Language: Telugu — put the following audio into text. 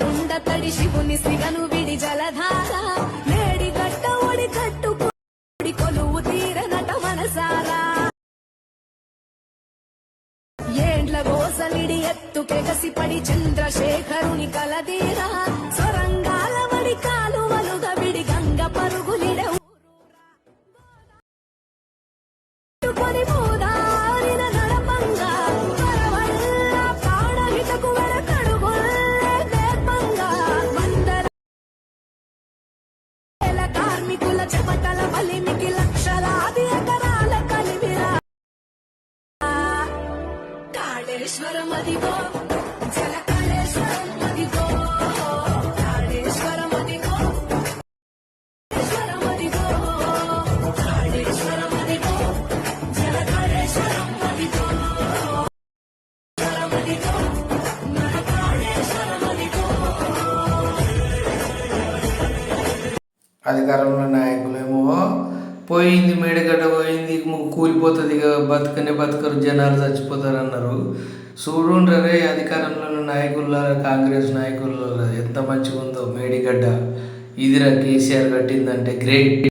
కొండ తడి శివుని సిగను విడి జలధార. నేడి గట్ట ఒడి కట్టు కొలువు తీరనట మనసారా. ఏండ్ల గోసలిడి ఎత్తుకెగసి పడి చంద్రశేఖరుని కలదీరా. సొరంగాల వడి కాలువలుగా విడి గంగ పరుగులిడ కొని కాళేశ్వరం అదిగో జల అదిగో అదిగో అదిగో అదిగో అదిగో అదిగో మన అదిగో అధికారంలో నాయకులేమో పోయింది మేడగడ్డ పోయింది కూలిపోతుంది ఇక బతకనే బతకరు జనాలు చచ్చిపోతారు అన్నారు చూడుండ్రే అధికారంలో ఉన్న నాయకుల కాంగ్రెస్ నాయకుల ఎంత మంచిగా ఉందో మేడిగడ్డ. ఇదిరా కేసీఆర్ కట్టిందంటే గ్రేట్.